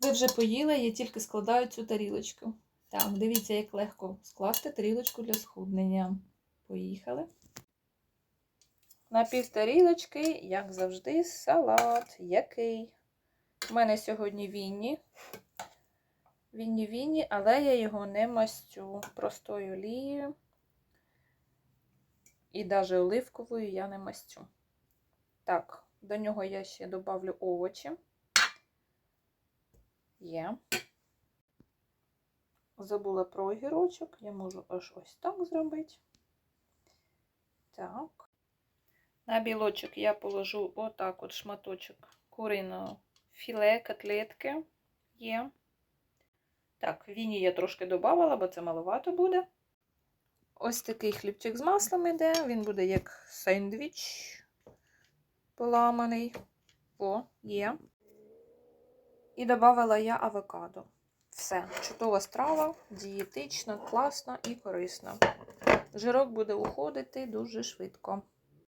Ви вже поїли, я тільки складаю цю тарілочку. Так, дивіться, як легко скласти тарілочку для схуднення. Поїхали. На пів тарілочки, як завжди, салат. Який? У мене сьогодні вінні. Вінні вінні, але я його не мастю простою олією. І навіть оливковою я не мастю. Так, до нього я ще добавлю овочі. Є. Забула про огірочок. Я можу аж ось так зробити. Так. На білочок я положу отак от шматочок куриного філе, котлетки. Є. Так, віні я трошки додавала, бо це маловато буде. Ось такий хлібчик з маслом іде. Він буде як сендвіч поламаний. О, є. І додавала я авокадо. Все, чудова страва, дієтична, класна і корисна. Жирок буде уходити дуже швидко.